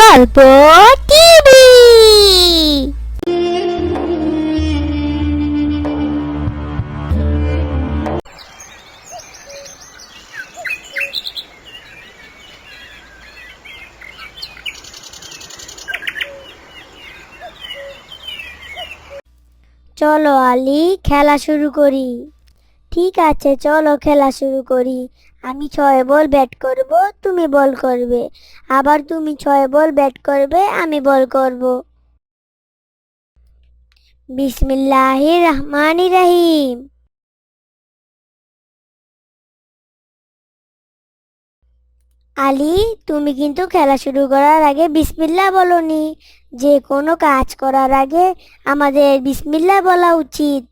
গল্প টিভি। চলো আলি খেলা শুরু করি। ঠিক আছে, চলো খেলা শুরু করি। আমি ছয় বল ব্যাট করব, তুমি বল করবে। আবার তুমি ছয় বল ব্যাট করবে, আমি বল করব। বিসমিল্লাহির রহমানির রহিম। আলী, তুমি কিন্তু খেলা শুরু করার আগে বিসমিল্লাহ বলনি। যে কোনো কাজ করার আগে আমাদের বিসমিল্লাহ বলা উচিত।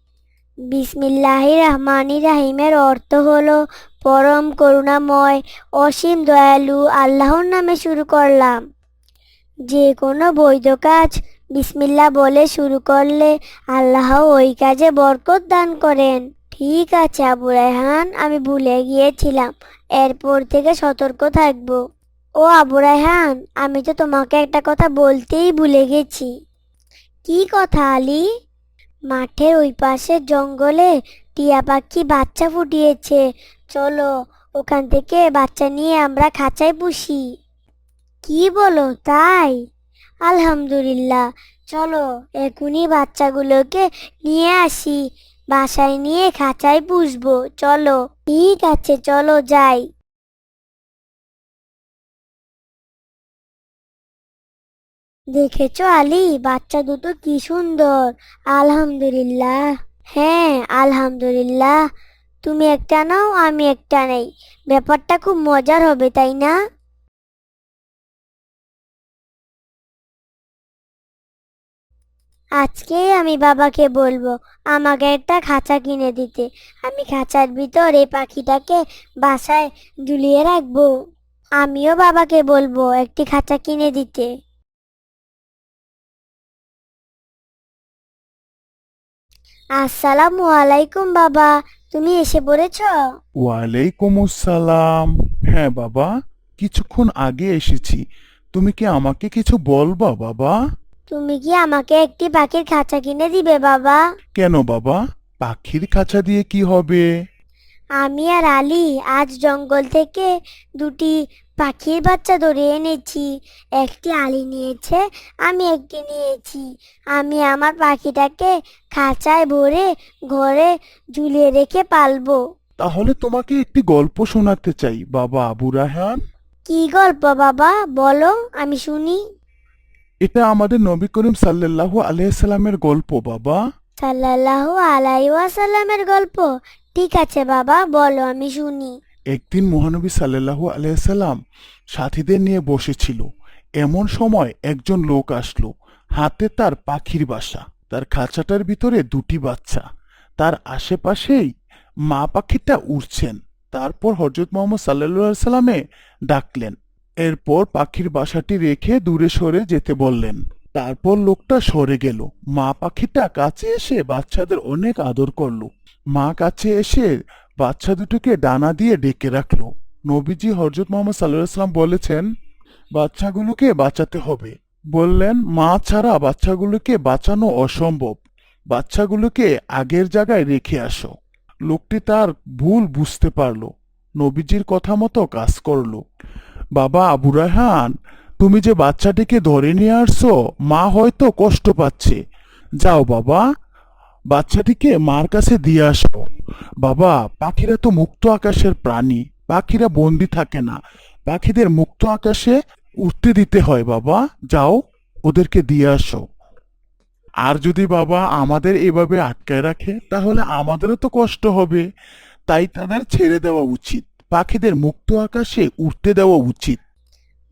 বিসমিল্লাহি রহমানি রাহিমের অর্থ হলো পরম করুণাময়, অসীম দয়ালু, আল্লাহর নামে শুরু করলাম। যে কোনো বৈধ কাজ বিসমিল্লাহ বলে শুরু করলে আল্লাহ ওই কাজে বরকত দান করেন। ঠিক আছে, আবু রায়হান, আমি ভুলে গিয়েছিলাম। এরপর থেকে সতর্ক থাকব। ও আবু রায়হান, আমি তো তোমাকে একটা কথা বলতেই ভুলে গেছি। কি কথা আলী? মাঠের ওই পাশে জঙ্গলে টিয়া পাখি বাচ্চা ফুটিয়েছে। চলো, ওখান থেকে বাচ্চা নিয়ে আমরা খাঁচায় পুষি কি বলো তাই? আলহামদুলিল্লাহ। চলো এখনই বাচ্চাগুলোকে নিয়ে আসি। বাসায় নিয়ে খাঁচায় পুষবো চলো। ঠিক আছে, চলো যাই। দেখেছ আলী? বাচ্চা দুটো কি সুন্দর। আলহামদুলিল্লাহ। হ্যাঁ আলহামদুলিল্লাহ। তুমি একটা নাও, আমি একটা নেই। ব্যাপারটা খুব মজার হবে, তাই না? আজকেই আমি বাবাকে বলব, আমাকে একটা খাঁচা কিনে দিতে। আমি খাঁচার ভিতর এই পাখিটাকে বাসায় ঝুলিয়ে রাখব। আমিও বাবাকে বলব, একটি খাঁচা কিনে দিতে। আসসালামু আলাইকুম বাবা। তুমি এসে পড়েছ? ওয়ালাইকুম আসসালাম হ্যাঁ বাবা কিছুক্ষণ আগে এসেছি। তুমি কি আমাকে কিছু বলবা বাবা? তুমি কি আমাকে একটি পাখির খাঁচা কিনে দিবে বাবা? কেন বাবা? পাখির খাঁচা দিয়ে কি হবে? আমি আর আলী আজ জঙ্গল থেকে দুটি পাখির বাচ্চা ধরে এনেছি। একটি আলি নিয়েছে আমি একটি নিয়েছি। আমি আমার পাখিটাকে খাঁচায় ভরে ঘরে ঝুলিয়ে রেখে পালবো। তাহলে তোমাকে একটি গল্প শোনাতে চাই বাবা আবু রায়হান। কি গল্প বাবা? বলো আমি শুনি। এটা আমাদের নবী করিম সাল্লাল্লাহু আলাইসাল্লামের গল্প বাবা। সাল্লাল্লাহু আলাইহি ওয়াসাল্লামের গল্প? ঠিক আছে বাবা বলো আমি শুনি। একদিন মহানবী সাল্লাল্লাহু আলাইসাল্লাম সাথীদের নিয়ে বসেছিল। এমন সময় একজন লোক আসলো। হাতে তার পাখির বাসা। তার খাঁচাটার ভিতরে দুটি বাচ্চা। তার আশেপাশেই মা পাখিটা উড়ছেন। তারপর হজরত মোহাম্মদ সাল্লাল্লাহু সাল্লামে ডাকলেন। এরপর পাখির বাসাটি রেখে দূরে সরে যেতে বললেন। তারপর লোকটা সরে গেল। মা পাখিটা কাছে এসে বাচ্চাদের অনেক আদর করল। মা কাছে এসে বাচ্চা দুটোকে ডানা দিয়ে ডেকে রাখল। নবীজি হরজত মোহাম্মদ সাল্লাহ সাল্লাম বলেছেন, বাচ্চাগুলোকে বাঁচাতে হবে। বললেন, মা ছাড়া বাচ্চাগুলোকে বাঁচানো অসম্ভব। বাচ্চাগুলোকে আগের জায়গায় রেখে আসো। লোকটি তার ভুল বুঝতে পারল। নবীজির কথা মতো কাজ করল। বাবা আবু রায়হান, তুমি যে বাচ্চাটিকে ধরে নিয়ে আসছো, মা হয়তো কষ্ট পাচ্ছে। যাও বাবা বাচ্চাটিকে মার কাছে দিয়ে আসো বাবা, পাখিরা তো মুক্ত আকাশের প্রাণী, পাখিরা বন্দি থাকে না। পাখিদের মুক্ত আকাশে উঠতে দিতে হয়, বাবা। যাও, ওদেরকে দিয়ে আসো। আর যদি বাবা আমাদের এভাবে আটকায় রাখে, তাহলে আমাদেরও তো কষ্ট হবে। তাই তাদের ছেড়ে দেওয়া উচিত। পাখিদের মুক্ত আকাশে উঠতে দেওয়া উচিত।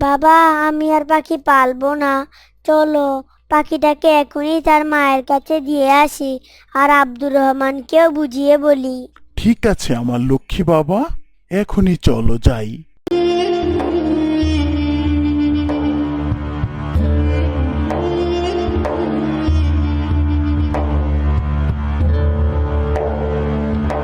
বাবা, আমি আর পাখি পালবো না। চলো পাখিটাকে এখনই তার মায়ের কাছে দিয়ে আসি আর আব্দুর রহমানকেও বুঝিয়ে বলি। ঠিক আছে আমার লক্ষ্মী বাবা, এখনই চলো যাই।